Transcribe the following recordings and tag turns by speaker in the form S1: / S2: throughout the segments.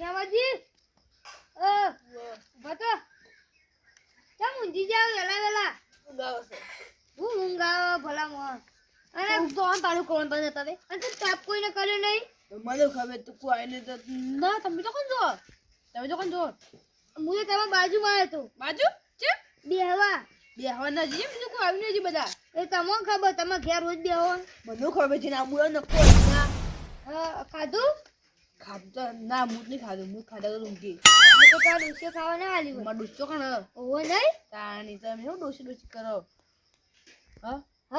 S1: શ્યામાજી બતો ચમ ઊંઘી જાવ વેલા વેલા હું ઊંઘ આવે ભલા મોણ અને
S2: તો આમ તારું કોણ તને તને
S1: અને તાપ કોઈને કર્યો નહીં?
S2: મને ખબર તું કોઈ ને તો ના તમે તો કોણ જો તમે તો કોણ જો
S1: હું તો તમારા બાજુમાં આવ્યો તો
S2: બાજુ? છે
S1: બેહવા.
S2: બેહવા ના જઈએ બીજું કોઈ આવ્યું નથી બધા?
S1: એ તમને ખબર તમે ઘેર રોજ બેહો.
S2: મને ખબર છે ના મુળો નકો
S1: હા ખાધું
S2: ખાધું ના મૂત નહીં ખાધું મૂત ખાધા તો ઊંઘી
S1: તો તાર ડોસીઓ ખાવા ના આલી હોય
S2: ડોસો કણ
S1: ઓવો નહીં?
S2: તાણી તમે હું ડોસી ડોસી કરો. હ?
S1: હ?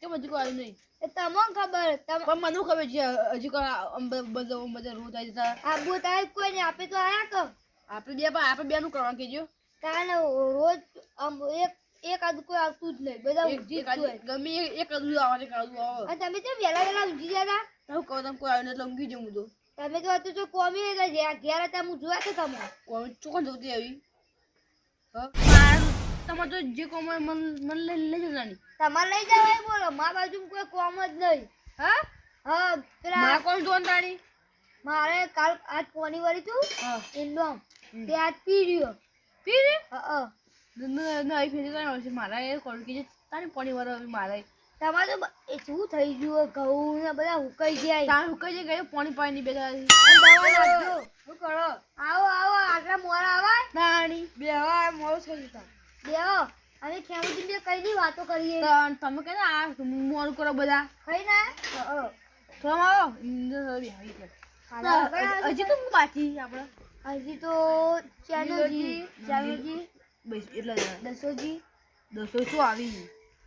S2: કે બધું કોઈ આવ્યું નહીં?
S1: એ તમને ખબર તમ
S2: પણ મને ખબર છે હજી કોઈ બધા બધા રોજ આવી જતા.
S1: આબુ તારે કોઈ નહીં આપે તો આયા કર
S2: આપણે બે પણ આપણે બેનું કરવાનું કેજો
S1: તાને રોજ આમ એક એક આદુ કોઈ આવતું જ નહીં બધા ઊંઘી જ.
S2: ગમે એક આદુ અદુ કાદુ આવે
S1: તમે તો વહેલા વહેલા ઊંઘી જતા.
S2: હું કહો તમે કોઈ આવ્યું એટલે ઊંઘી જવું તો.
S1: તમે તો હતું જો કોમી જ્યાં ઘેર હતા હું જોયા તો તમે
S2: કોમી ચોકન જોતી આવી. હા? માર. તમારે તો જે કોમ હોય મન મન લઈ લઈ જવાની
S1: તમારે લઈ જવાય બોલો મા બાજુ કોઈ કોમ જ નહીં.
S2: હા?
S1: હા પેલા
S2: મારા કોણ જોન તાણી
S1: મારે કાલ આજ પોની વાળી તું
S2: હા.
S1: ઇન્ડોમ તે આજ પી રહ્યો
S2: પી રે
S1: હા
S2: નહીં ફેરી કરવાનો છે. મારા એ કોલ કે તારી પાણી વાર મારે
S1: તમારે તો એ શું થઈ ગયું ઘઉં ને બધા હુકાઈ ગયા.
S2: તાર હુકાઈ જાય ગયો પાણી પાણી બેઠા
S1: દવા નાખજો. શું કરો? આવો આવો આટલા મોડા આવા.
S2: તાણી બે મોડું થઈ જતા
S1: બેહો. અમે ખેમુજી બે કઈ ની વાતો કરીએ.
S2: તમે કે આ મોડું કરો બધા.
S1: કઈ ના?
S2: થોડા આવો આવી ગયા. હજી તો બાકી આપણે
S1: હજી તો ચાનુજી ચાનુજી
S2: બસ એટલા
S1: દસોજી
S2: દસો શું આવી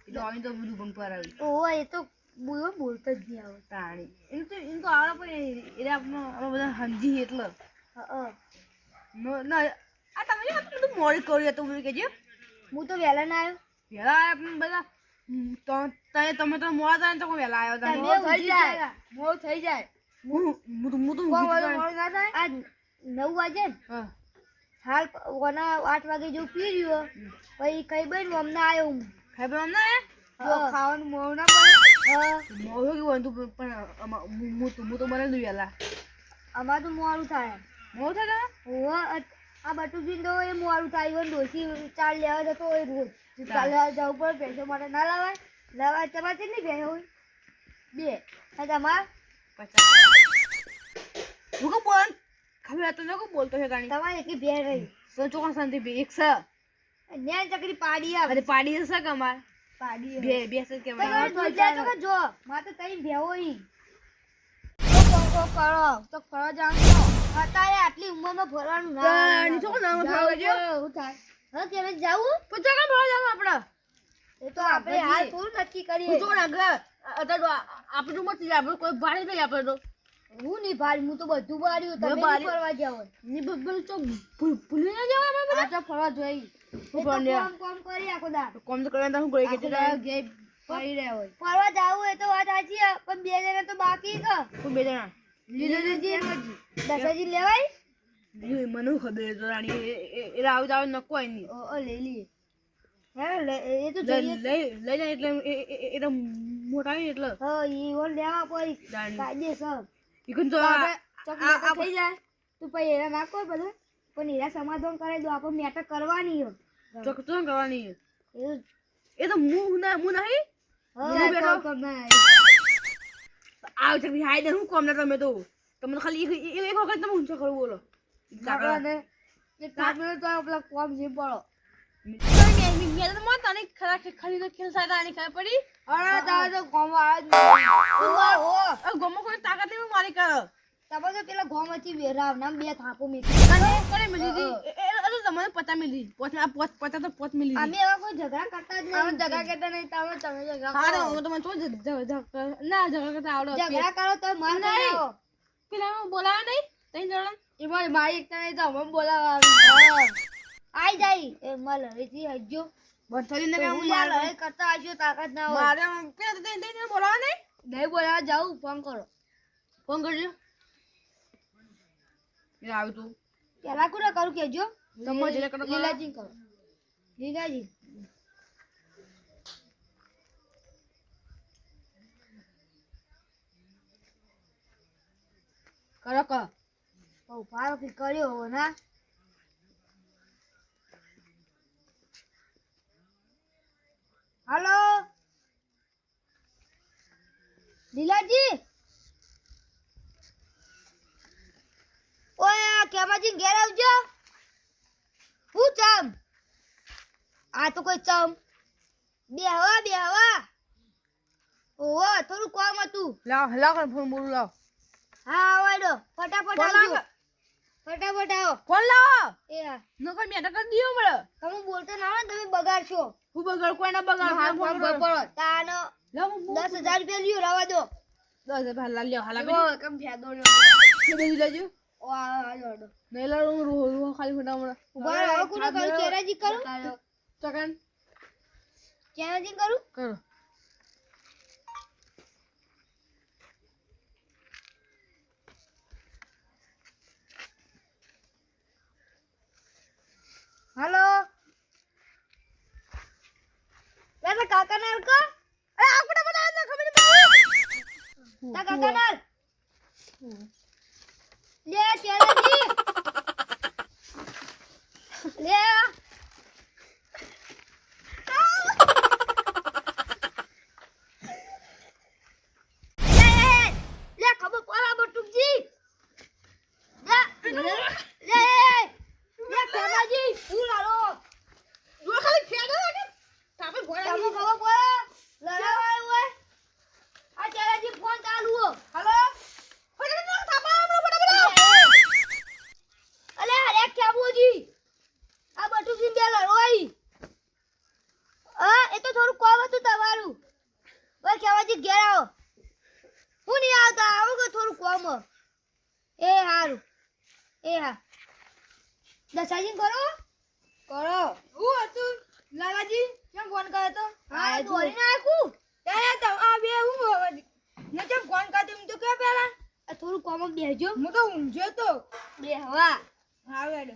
S2: એટલે આવી તો બધું ગંપાર આવી
S1: ઓહો એ તો બોલો બોલતો જ નહીં આવે.
S2: તાણી. એમ તો એમ તો આવડે પણ એટલે આપણે આપણે બધા સમજી એટલે. ના આ તમે આટલું બધું મોડ કર્યું હતું મને કહેજો
S1: હું તો વહેલા ના આવ્યો.
S2: વહેલા આવ્યા પણ બધા તમે તમે તો મોડા થાય તો વહેલા આવ્યા
S1: તમે ઊંઘી ગયા.
S2: મોડું થઈ જાય. હું હું તો તો?
S1: આજ નવ વાગે ને? હાલ ઓના આઠ વાગે જેવું પી રહ્યો પછી કઈ બન્યું અમને આવ્યો હું.
S2: ખબર
S1: ને.
S2: ખાવાનું મોડું ના પડે મોડું કેવું હતું પણ હું તો મને તો બને વહેલા
S1: અમાર તો મોડું થાય.
S2: મોડું થાય
S1: અ- આ બટુજી તો એ મોડું થાય. ઈવન ડોસી ચાલ લેવા જતો હોય રોજ. ચાલ. લેવા જવું પડે ભેંસો માટે ના લાવાય. લાવાય તમારે કેટલી ભેંસો હોય? બે. હા તમાર?
S2: પચાસ. હું બોલ? ખબર હતો ને બોલતો છે ગાણી
S1: તમારે એટલી ભેં રહી.
S2: સો ચોખા શાંતિ બે એક સ.
S1: ન્યા ચકરી પાડી આવે.
S2: અરે પાડી હશે કે અમાર?
S1: પાડી
S2: બે બે સ
S1: કે
S2: કેવાય
S1: તો લેજો તો જો મારે તો તઈ ભેવો ઈ. તો કોકો કરો. તો ફરવા જવાનું અત્યારે આટલી ઉંમરમાં ફરવાનું ના
S2: શું નામ ફરવા ગયો?
S1: હું થાય હવે કે જાવું?
S2: પછી કા ભાવ જાવ આપડે.
S1: એ તો આપણે હાલ પૂરું નક્કી કરીએ.
S2: હું તો ના ઘર અત્યારે આપણું આપણે તો આપણે કોઈ ભાડે નહીં આપણે તો.
S1: હું નહીં ભાડી હું તો બધું ભાડ્યું. તમે. ફરવા
S2: જાવની બબલ તો ભૂલી ના જવા આપણે
S1: આ તો ફરવા જોઈ તો. કોમ કોમ કરી આખો દા
S2: કોમ તો કરવા હું કરી કે
S1: આખો દાડો ઘેર પડી રહ્યા હોય. ફરવા જાવું એ તો વાત સાચી પણ બે જણા તો બાકી છે.
S2: કોઈ બે જણા?
S1: લીલોજી દસાજી લેવાય?
S2: ઈ મને ખબર તો રાણી. એ- એ- એ જાવ નકો હોય
S1: ઓ ઓ લઈ લઈએ. એ તો
S2: લઈ લઈ લઈ એટલે એ- એ- એ- મોટા એટલે.
S1: હા ઈ ઓર લેવા પડી.
S2: જાણી
S1: કાયદેસર.
S2: ઈ તો
S1: તો
S2: આ-
S1: આપણે
S2: આ-
S1: ચોક થઈ જાય. તું પછી એના નાખો બધું. પણ એના સમાધાન કરાવી દો આપણે મેટર કરવાની છે.
S2: તો કરવાની?
S1: એ
S2: તો હું ના હું નહીં બેઠો.
S1: આવી.
S2: છે હાઈ દે હું કોમ ના તમે તો? તમે ખાલી એક એક- વખત તમે ઊંચો કરવું બોલો. કાકા
S1: આપણે એક કામ તો પેલા કોમ જે પડો.
S2: મેં તો મત તને ખરા ખરી તો ખેલ સાતા આની ખબર પડી?
S1: અરે તારે તો કોમ આવે જ નહીં. તું માર હો.
S2: આ ગમો કોઈ તાકાત નહીં મારી કર
S1: તમે તો પેલા ગોમ હતી વેરાવ નામ બે થાપો
S2: તને કરે મિલી તમને પતા મિલી. પોત આ પોત પતા તો પોત મિલી
S1: અમે એવા કોઈ ઝઘડા કરતા જ નહીં. અમે ઝઘડા કરતા નહીં તમે તમે ઝઘડા
S2: હારે હું તમને તો કર- ના ઝઘડા કરતા આવડો
S1: ઝઘડા કરો તો મન
S2: નહીં. પેલા બોલાવે નહીં તઈ જણા?
S1: એ મારી એકતા નહીં તો અમે બોલાવા આઈ જાય એ મલ હરીથી હજ્જો
S2: બંધ ને
S1: હું યાર હવે કરતા આવજો તાકાત ના હોય.
S2: મારે પેલા તઈ તઈ બોલાવા નહીં
S1: નહીં બોલાવા જાઉં ફોન કરો.
S2: ફોન કરજો. એ આવ્યું તું.
S1: પેલા કુરા કરું કેજો?
S2: જેને કરો. કરો.
S1: લીલાજી. કરો
S2: કરો.
S1: કે કર્યો ના હાલો લીલાજી ઓય આ કેમાજી ઘેર આવજો હું ચમ આ તો કોઈ ચમ બેહવા બેહવા ઓહો થોડું કોમ હતું.
S2: લાવ લાવ ફોન બોલું લાવ.
S1: હા આવાડો. ફટાફટ આવજો. ફટાફટ આવો.
S2: ફોન લાવો.
S1: એ
S2: નકર મેં કરી દીયો મળે
S1: તમે બોલતો ના હોય તમે બગાડશો.
S2: હું બગાડ કોઈને બગાડ?
S1: હા,
S2: ફોન
S1: ફોન
S2: પર
S1: પર
S2: પડો
S1: તાનો દસ હજાર રૂપિયા લ્યો રવા દો.
S2: દસ હજાર લ્યો હાલા બેટી
S1: કેમ ફેદો
S2: કે બેજી લેજો. નહીં લાવ રૂ રૂ ખાલી ફોટા
S1: ઊભા રહો, કોને કરું ચેરાજી કરું.
S2: ચકન.
S1: ચેરાજી કરું?
S2: કરો.
S1: હાલો? દાદા કાકા ના અડકો
S2: અરે આપણે બધા ના ખબર નહીં
S1: તા કાકા ના લે લે લે, લે ખબર પડે બટુકજી લે લે લે લે ખેમાજી હું લાલો
S2: જો ખાલી ફેડો ને તાપે ગોળા
S1: તમને ખબર પડે લડાવાળું હોય આ ચેરાજી ફોન ચાલુ હો
S2: હાલો ફટાફટ ના થાપા આપણે ફટાફટ
S1: અલે અરે કેબુજી આ બટુકજી બે લડવાઈ હા એ તો થોડું કોમ હતું તમારું ઓય કેવાજી ઘેર આવો હું નહીં આવતા આવો કે થોડું કોમ હે. એ હારું એ હા દસાજી કરો કરો
S2: હું હતું લાલાજી કેમ ફોન કર્યો તો
S1: હા દોરી નાખું
S2: ત્યારે તો આ બે હું ને કેમ ફોન કર્યો એમ તો કે પેલા
S1: આ થોડું કોમ બેહજો
S2: હું તો ઊંઝ્યો તો.
S1: બે હવા
S2: હા વેડો.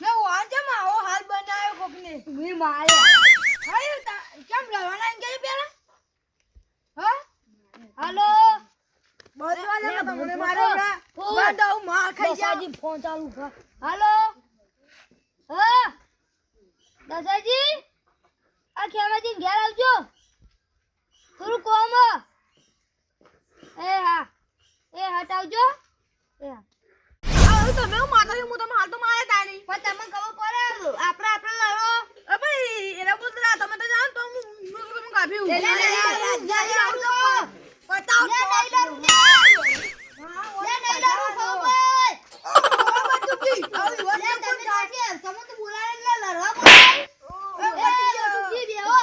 S2: ને વાંચે માં આવો હાલ બનાવ્યો કોકને?
S1: મી મારે.
S2: હાયો કેમ એમ કે પેલા? હા?
S1: હાલો. બોલવાના
S2: તમને. મારો. બંધ આવું માર ખાઈ
S1: જા ફોન ચાલુ કર. હાલો. હા. દસાજી આ ખેમાજી ઘેર આવજો થોડું કોમ હે. એ હા એ હટાવજો એ હા
S2: આવું તમે હું માતા હું તમે હાલ તો મારે તા નહીં
S1: પણ તમને ખબર પડે આપણે આપણે લડો
S2: અ ભાઈ એના બોલતા તમે તો જાણ તો હું હું તમને કાપી હું
S1: લે, લે, લે, લે, લે, લે, આવજો.
S2: પતાવ
S1: લે, નહીં લડું, લે. લે, નહીં લડું, ખબર. લે, તમે તો આજે તમે તો બોલાવે એટલે લડવા બોલાવે. એ, બટુકજી બેહો.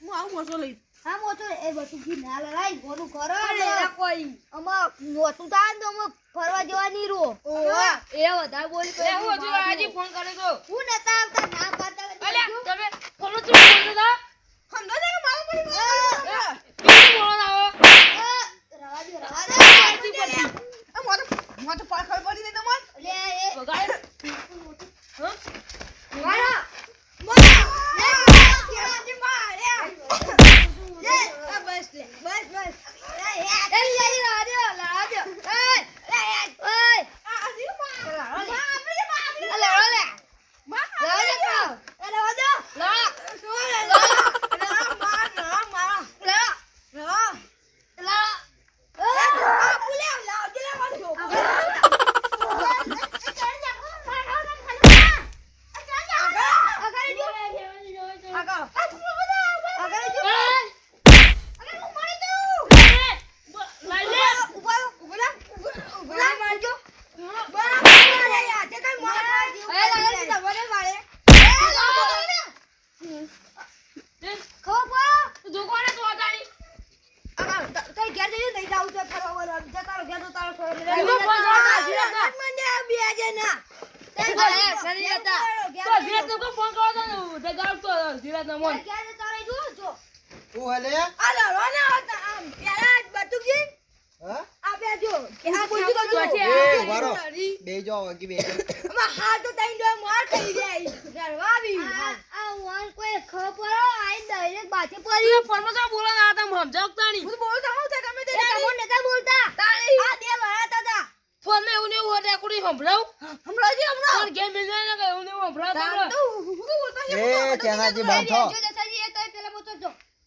S2: હું આવું મોસો લઈ
S1: હા મોટો એ ના લડાય ગોનું કરો.
S2: કોઈ
S1: અમાર નોતું થાય તો અમે ફરવા જવાની રો. એ વધારે બોલ તો
S2: હું હજુ આજે ફોન કર્યો તો.
S1: હું નતા આવતા ના કરતા તો જો.
S2: તમે ફોન તો. બોલતા હતા સમજો છે? મારો પડી બોલવા આવો.
S1: રવા દે રવા દે.
S2: મોટો મોટો પાખડ પડી દે તમાર
S1: અલે એ.
S2: બગાડ હા?
S1: મારા લે,
S2: કેરાજી માર્યા
S1: લે.
S2: આ બસ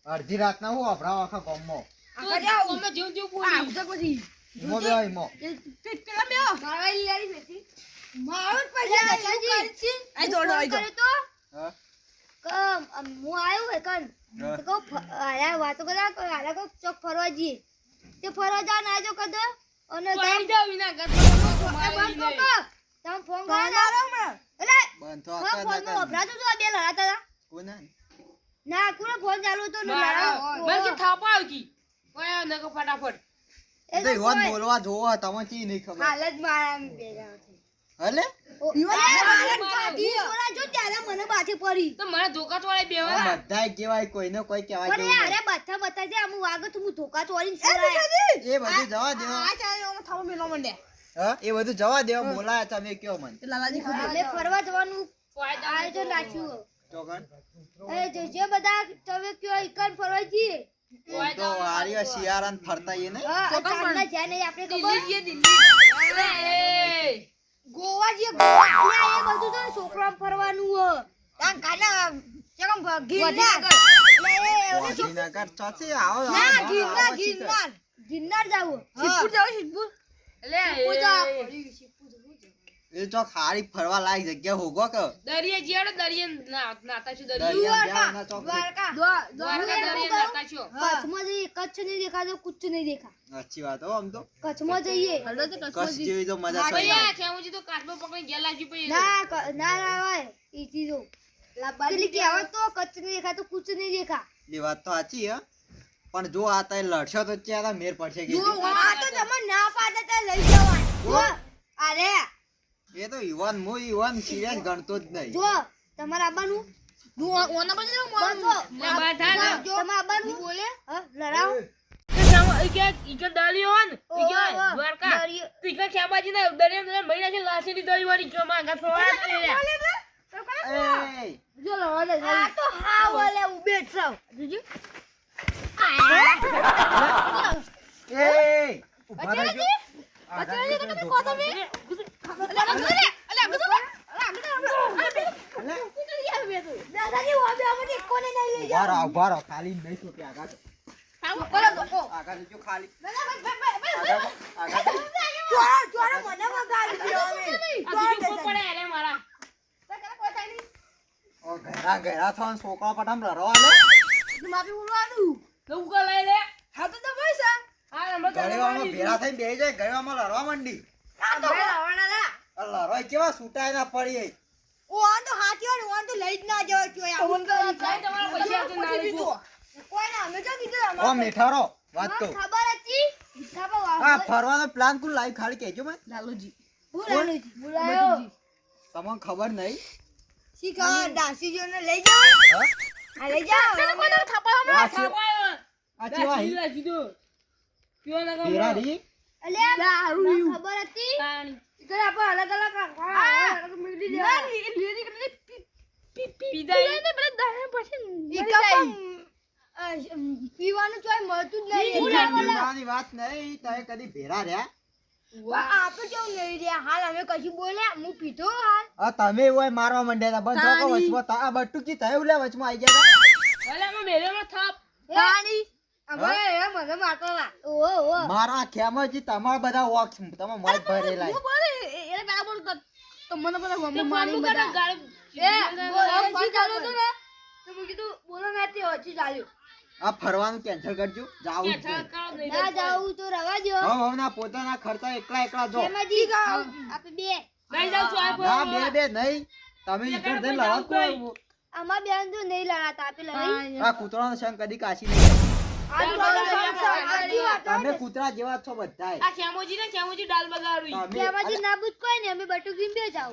S2: અડધી
S1: રાત
S2: ના
S3: હું અભરાવ આખા ગોમમાં
S2: જીવ જીવ બોલી. આવજો પછી.
S3: ઈમો બે ઈમો
S1: મારવા લીલાડી નથી મારું પૈસા દસાજી
S2: આ જોડો, આ
S1: ફોન કર્યો તો?
S3: હા.
S1: કે અમ, હું આવ્યો હે કન. તો ફ- વાતો કરા કો આલા કો ચોક ફરવા જી તે ફરવા જા ના જો કદ અને
S2: તો
S1: તમે
S2: આવી વિના ઘરમાં મારી
S1: ફોન. કરો. તમે ફોન કરો એટલે
S3: બંધ થો
S1: હા
S3: આખા
S1: ફોનમાં વપરાતું આ બે લડાતા
S3: કોના?
S1: ના કોનો ફોન ચાલુ
S2: મારા-
S1: લડાવો.
S2: મને કે થાપા કી ઓય ન કો ફટાફટ.
S1: એ
S3: તો બોલવા જોવો તમે ચી નહીં ખબર?
S1: હાલ જ મારા ભેગા
S3: હલે?
S1: એ અરે બધા બધા છે આમ વાગો તો હું ધોકા ચોરીને સોડાય.
S3: એ બધું જવા દો હા? એ બધું જવા દો બોલાય તમે કયો મને.
S1: અમે ફરવા જવાનું આયોજન રાખ્યું. જે બધા તમે કયો ઇકન ફરવા જઈએ?
S3: તો આર્ય શિયાળા ને ફરતા એ
S1: ને આપણે
S2: દિલ્હી દિલ્હી. અરે, એ.
S1: ગોવા જે ગોવા એ બધું તો છોકરા ફરવાનું હો તાન કાના ચકમ ગિરનાર
S3: ગાંધીનગર ચોથી આવો આવો,
S1: ના ગિરનાર. ગિરનાર ગિરનાર જાવું
S2: સિદ્ધપુર જાઓ, સિદ્ધપુર? અલે, એ.
S3: એ તો હારી ફરવા લાયક જગ્યા હોગો કે
S2: દરિયે જીયાડો, દરિયે નાતા છો, દરિયે.
S1: દ્વારકા.
S2: દ્વારકા દરિયે નાતા છો.
S1: કચ્છમાં જઈએ કચ્છ નહીં દેખાતો કુછ નહીં દેખા.
S3: અચ્છી વાત હો આમ તો.
S1: કચ્છમાં જઈએ.
S3: કચ્છ જઈએ. તો મજા
S2: ભાઈ,
S3: આ
S2: આ ખેમુજી તો કાચમાં પકડી ઘેર લાગી પઈ
S1: ના ના ના ભાઈ ઈ ચીજો. પેલી કહેવત તો કચ્છ નહીં દેખા તો કુછ નહીં દેખા.
S3: એ વાત તો સાચી હે પણ જો આ તઈ લડશો તો ત્યાં મેર પડશે કે
S1: આ તો તમે ના પાડે તો લઈ જવાય. અરે
S3: એ તો યુવાન મો યુવાન સિરિયસ ગણતો જ નહીં.
S1: જો તમારા બંધો.
S2: લે, બધા લે.
S1: જો તમે આવવાનું હા, લડાવો.
S2: કે ખેમુ- ઈ કે- ઈ કે દરિયો ને, ઈ કે
S1: ઓહો, ઓહો,
S2: દ્વારકા.
S1: દરિયો.
S2: તો ઈ કે ખેમાજી ના દરિયામાં તો મહિના છે, લાશીની દરિયાવાળી કે માં આગળ ફરવા નથી રહ્યા.
S3: એ
S1: જો લડવા દે આ તો હાવ ઓલે ઉભે જ છો જોજો.
S3: એ ઊભા રહેજો આગળ નીકળો, ધોકા દે. ખાલી નહીં છૂટે આગળ ઘરા ઘરા થો છોકરા પટામ લડવા લે
S1: માપી ઉડવાનું
S2: તો ઉકા લઈ લે.
S1: હા તો તો પૈસા
S2: હા, નંબર તો
S3: ગળેવામાં
S2: લગાડી
S3: ભેળા થઈને બેહી જાય ગળેવામાં લડવા માંડી.
S1: તો ના
S3: લડવા કેવા છૂટાય ના પડી
S1: ઓ આ તો હાથી હોય ઓન તો લઈ જ ના જવા જોઈએ આવું તો
S2: કાંઈ તમારા પૈસા તો ના લીધો
S1: કોઈ ના અમે તો કીધું
S3: ઓ મીઠારો વાત તો.
S1: ખબર હતી.
S3: આ ફરવાનો પ્લાન કોણ લાઈ ખાડી કેજો મને.
S2: લાલુજી.
S1: બોલાયો બોલાયો
S3: તમને ખબર નહીં?
S1: શીખા ને લઈ જાઓ.
S3: હા?
S1: લઈ જાઓ.
S3: આ છે-
S2: થાપાયો.
S3: આ કેવા હી?
S2: તો. ના ગમે.
S3: ભેરા રી?
S1: ખબર હતી.
S2: પાણી.
S1: કે આપણે અલગ અલગ અલગ મિલી જાય
S2: પીધા એ.
S1: પીવાનું ચોય મળતું જ નહીં
S3: પીવાની વાત નહીં તમે કદી ભેરા રહ્યા
S1: આપણે કેવું નહીં રહ્યા હાલ અમે કશું બોલ્યા હું પીધો હાલ
S3: આ તમે હોય મારવા માંડ્યા હતા બંધ વચમાં તા- બટુકી વચમાં આવી ગયા હતા
S2: મેરેમાં થાપ.
S1: પાણી
S3: મારા ખેમાજી તમારા બધા વોક તમે મત ભરેલા
S2: તો
S1: એ ચાલુ ને? તો મેં કીધું બોલો ના તે ઓછી ચાલ્યું
S3: આ ફરવાનું કેન્સલ કરજો. જાવું જ
S2: કાઢો,
S3: નહીં.
S2: કાઢો નહીં.
S1: ના જાવું તો રવા દો
S3: હવ હવના પોતાના ખર્ચા એકલા એકલા જો.
S1: એમાંથી આપણે બે.
S2: લઈ જાઉં છું,
S3: ના બે બે નહીં. તમે લડો
S1: અમાર બેન તો નહીં લડાતા આપે લડાઈ.
S3: આ કૂતરાનો સંગ કદી કાશી નહીં. તમે કૂતરા જેવા છો બધા
S2: આ ખેમોજી ને ખેમોજી ડાલ બગાડવી.
S3: તમે
S1: નાબૂદ કોઈ ને અમે બટુ ગીમ બે જાવ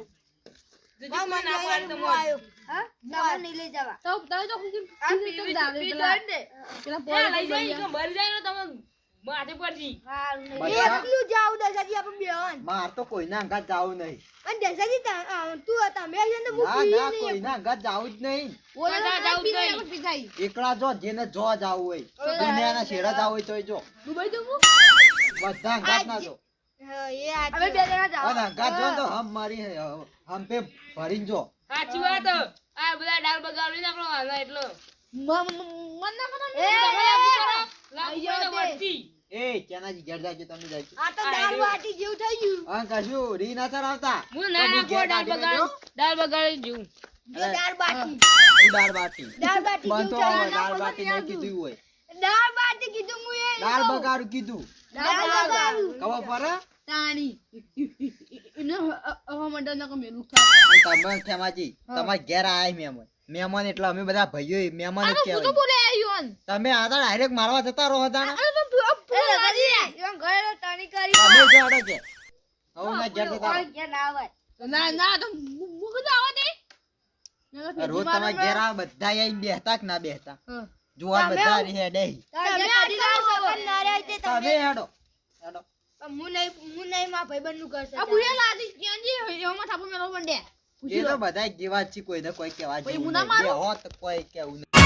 S2: તો ના પાડે તો મોજ.
S1: હા? તમારે નહીં લઈ જવા.
S2: તો પી જાય ને. એ લઈ જાય કે મરી જાય ને તમે. માથે પડજી.
S1: એકલું જાવ દસાજી આપણે બેન
S3: માર તો કોઈના અંગાત જાવું નહીં.
S1: અને દસાજી તું તમે છે ને હું
S3: ના ના કોઈના અંગાત જાવું જ નહીં.
S2: બધા જાવું જ નહીં.
S3: એકલા જો જેને જો જાવું હોય. દુનિયાના છેડા જાવું હોય તોય જો.
S2: દુબઈ જવું?
S3: બધા અંગાત ના જો.
S1: હા, એ હાચી વાત.
S3: અને અંગાત જો તો હમ મારી હમ પે ભરીને જો.
S2: સાચી વાત. આ બધા ડાળ બગાડી આપણો એટલો.
S1: એ,
S2: તમારે આપવું
S3: એ ક્યાંનાજી ઘેર જાજો તમે જાજો
S1: આ તો દાળ વાટી જેવું થઈ ગયું.
S3: હા કશું રી ના આવતા.
S2: હું ના આપો
S3: કાઢી
S2: બગાડી ડાળ બગાડી જવું
S1: દાળ બાટી
S3: દાળ બાટી
S1: દાળ બાટી
S3: બનતો દાળ બાટી મેં કીધું હોય.
S1: દાળ બાટી કીધું મું એ
S3: દાળ બગાડ કીધું.
S1: દાળ બગાડ.
S3: કવા પર
S2: તાણી. ઇને હો મંડળ ના કમે
S3: લુખા તમે ખેમાજી તમાર ઘેર આયા મહેમાન. મહેમાન એટલે અમે બધા ભાઈઓ મહેમાન જ કહેવાય. તમે આ તો ડાયરેક્ટ મારવા જતા રહો હતા ને
S1: એ લગાડી દે. એમ ઘરે તો ટણી કરી.
S3: અમે જો અડે કે હવે ના ઘેર જતા રહો.
S1: ઓય, ઘેર ના આવાય.
S2: ના ના તો મુકદ આવો દે
S3: રોજ તમારા ઘેર આવે બધા આઈને બેહતા કે ના બેહતા? જોવા બધા રહે નહીં
S1: તમે કદી ના ના રહ્યા તે
S3: તમે
S1: તમે.
S3: હેડો હેડો.
S1: હું નહીં હું નહીં મારા ભાઈબંધનું કરશે
S2: આ બુયા લાદી ક્યાં જી એમાં થાપો મેલો મંડે
S3: એ તો બધા જેવા છે કોઈ ને કોઈ કહેવા જેવું નહીં. હોત કોઈ કેવું નહીં.